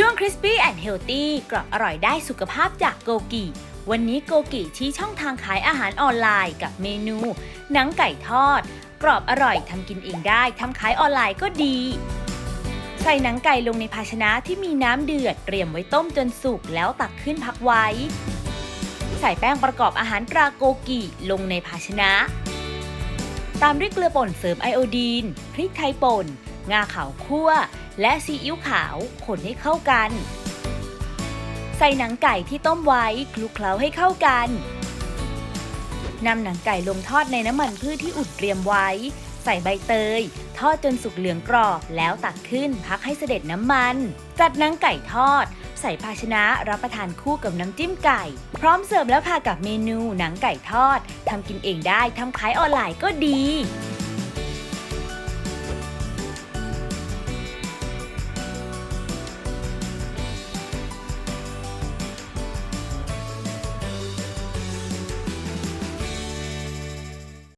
ช่วง Crispy and Healthy กรอบอร่อยได้สุขภาพจากโกกิวันนี้โกกิชี้ช่องทางขายอาหารออนไลน์กับเมนู หนังไก่ทอด กรอบอร่อยทำกินเองได้ทำขายออนไลน์ก็ดี ใส่หนังไก่ลงในภาชนะที่มีน้ำเดือดเตรียมไว้ต้มจนสุกแล้วตักขึ้นพักไว้ ใส่แป้งประกอบอาหารตราโกกิลงในภาชนะ ตามด้วยเกลือป่นเสริมไอโอดีนพริกไทยป่น งาขาวคั่ว และซีอิ๊วขาวคนให้เข้ากัน ใส่หนังไก่ที่ต้มไว้คลุกเคล้าให้เข้ากันนำหนังไก่ลงทอดในน้ำมันพืชที่อุดเตรียมไว้ ใส่ใบเตย ทอดจนสุกเหลืองกรอบ แล้วตักขึ้นพักให้เสด็จน้ำมัน จัดหนังไก่ทอด ใส่ภาชนะรับประทานคู่กับน้ำจิ้มไก่ พร้อมเสิร์ฟแล้วค่ะกับเมนูหนังไก่ทอดทำกินเองได้ทำขายออนไลน์ก็ดี